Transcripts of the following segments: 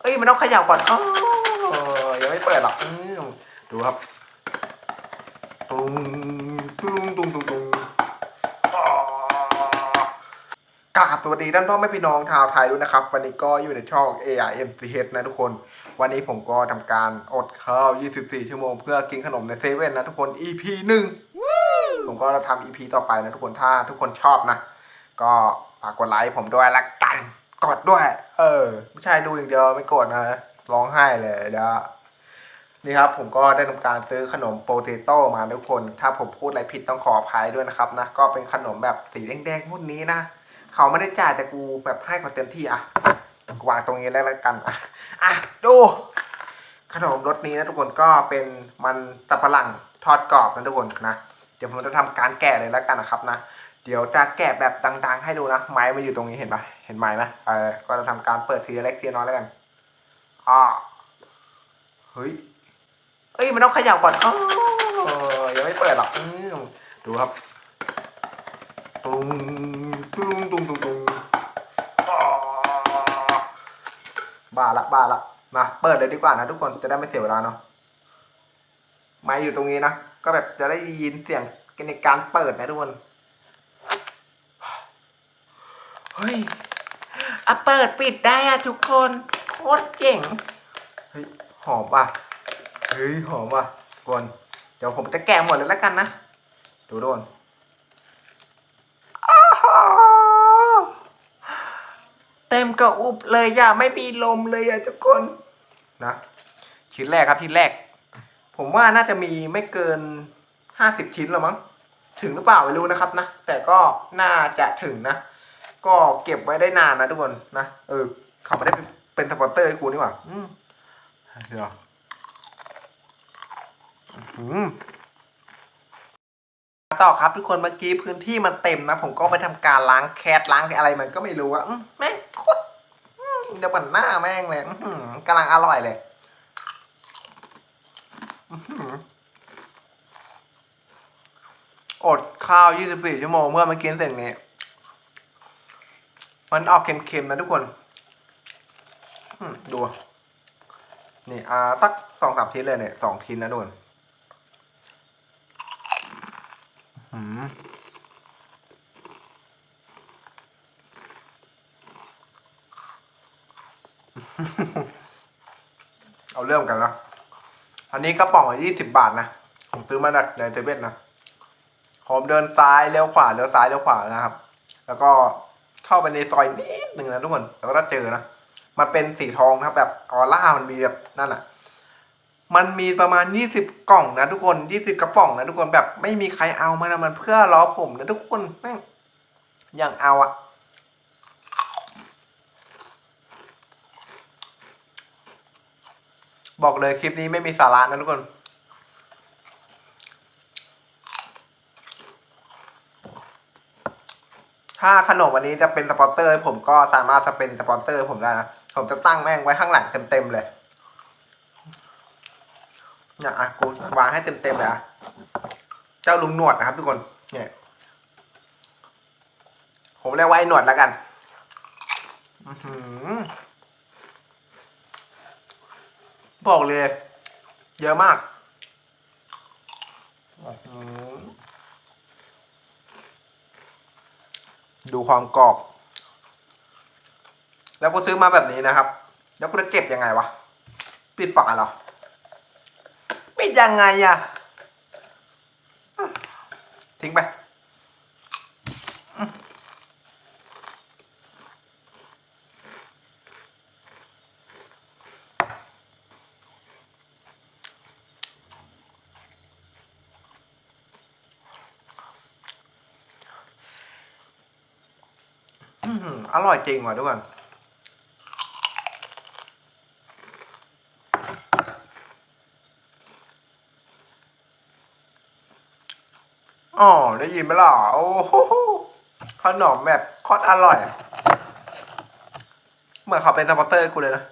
เอ้ยมันต้องเขย่าก่อนอ๋อยังไม่เปิดหรอกอืมดูครับตุ้งตุ้งตุ้งตุ้งตุ้งอ๋อกราบสวัสดีท่านพ่อแม่พี่น้องชาวไทยด้วยนะครับ วันนี้ก็อยู่ในช่อง AIMCH นะทุกคน วันนี้ผมก็ทำการอดข้าว 24 ชั่วโมงเพื่อกินขนมในเซเว่นนะทุกคน EP หนึ่งผมก็จะทำ EP ต่อไปนะทุกคนถ้าทุกคนชอบนะ ก็ฝากกดไลค์ผมด้วยละกัน กอดด้วย เออไม่ใช่ดูอย่างเดียวไม่กดนะร้องไห้เลยเดี๋ยวนี่ครับผมก็ได้ทำการซื้อขนมโปเตโต้มาทุกคน ถ้าผมพูดอะไรผิดต้องขออภัยด้วยนะครับนะ ก็เป็นขนมแบบสีแดงๆพวกนี้นะ เขาไม่ได้จ่ายแต่กูแบบให้เขาเต็มที่อะวางตรงนี้แล้วกันอะอะดู ขนมรสนี้นะทุกคนก็เป็นมันสับปะหลังทอดกรอบนะทุกคนนะ เดี๋ยวผมจะทำการแกะเลยแล้วกันนะครับนะ เดี๋ยวจะแกะแบบดังๆ ให้ดูนะไม้มันอยู่ตรงนี้เห็นปะเห็นไม้ไหมเออก็จะทำการเปิดทีละเล็กทีละน้อยแล้วกันอ่าเฮ้ยเอ้ยมันต้องขย่าก่อนอ๋อยังไม่เปิดหรอกดูครับตุ้งตุ้งตุ้งตุ้งตุงบ้าละบ้าละมาเปิดเลยดีกว่านะทุกคนจะได้ไม่เสียเวลาเนาะไม้อยู่ตรงนี้นะก็แบบจะได้ยินเสียงในการเปิดนะทุกคน เฮ้ยอะเปิดปิดได้อะทุกคนโคตรเจ๋งเฮ้ยหอมว่ะเฮ้ยหอมว่ะทุกคนเดี๋ยวผมจะแกะหมดเลยแล้วกันนะดูทุกคนอ้าวเต็มกระอุบเลยอย่าไม่มีลมเลยอะทุกคนนะชิ้นแรกครับชิ้นแรก ผมว่าน่าจะมีไม่เกินห้าสิบชิ้นหรอมั้งถึงหรือเปล่าไม่รู้นะครับนะ แต่ก็น่าจะถึงนะ ก็เก็บไว้ได้นานนะทุกคนนะเออเขาไม่ได้เป็นสปอนเซอร์ให้กูนี่หว่าอืมเดี๋ยวอืมต่อครับทุกคนเมื่อกี้พื้นที่มันเต็มนะ ผมก็ไปทำการล้างแคสล้างอะไรมันก็ไม่รู้อะแม่งโคตรเดี๋ยวก่นหน้าแม่งเลยอื้อหือกำลังอร่อยเลยอื้อหืออดข้าว 24 ชั่วโมงเมื่อมากินเสร็จนี้ มันออกเค็มๆนะทุกคนดู นี่อ่าสักสองสามทีเลยเนี่ยสองทีนะทุกคนอืมเอาเริ่มกันแล้วอันนี้กระป๋องยี่สิบบาทนะ ผมซื้อมาจากในเซเว่นนะผมเดินซ้ายเลี้ยวขวาเลี้ยวซ้ายเลี้ยวขวานะครับ แล้วก็ เข้าไปในซอยนิดหนึ่งนะทุกคนแล้วก็เจอนะมันเป็นสีทองนะครับแบบออร่ามันมีแบบนั่นอะมันมีประมาณยี่สิบกล่องนะทุกคนยี่สิบกระป๋องนะทุกคนแบบไม่มีใครเอามานะมันเพื่อล้อผมนะทุกคนแม่งอย่างเอาอะบอกเลยคลิปนี้ไม่มีสาระนะทุกคน ถ้าขนมวันนี้จะเป็นสปอนเซอร์ผมก็สามารถจะเป็นสปอนเซอร์ผมได้นะ ผมจะตั้งแม่งไว้ข้างหลังเต็มๆเลยเนี่ยอะกูวางให้เต็มๆเลยอะเจ้าลุงหนวดนะครับทุกคน เนี่ย ผมเรียกว่าไอ้หนวดแล้วกันอือบอกเลย เยอะมากอื้อหือ ดูความกรอบ แล้วกูซื้อมาแบบนี้นะครับ แล้วกูจะเก็บยังไงวะ ปิดฝาเหรอ ปิดยังไงอะทิ้งไป อร่อยจริงว่ะทุกคนอ๋อได้ยินไหมล่ะโอ้โหขนมแบบโคตรอร่อย เหมือนเขาเป็นสปอนเซอร์กูเลยนะ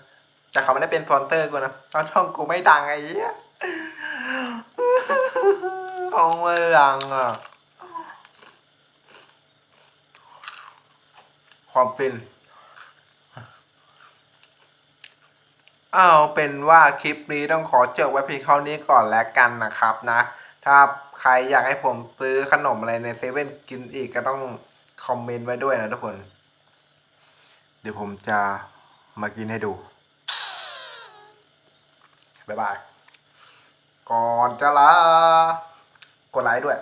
แต่เขาไม่ได้เป็นสปอนเซอร์กูนะตอนช่องกูไม่ดังไอ้เหี้ยช่องไม่ดังอะ ความฟินเอาเป็นว่าคลิปนี้ต้องขอจบไว้เพียงเท่านี้ก่อนแล้วกันนะครับนะ ถ้าใครอยากให้ผมซื้อขนมอะไรในเซเว่นกินอีกก็ต้องคอมเมนต์ไว้ด้วยนะทุกคน เดี๋ยวผมจะมากินให้ดู บ๊ายบาย ก่อนจะลากดไลค์ด้วย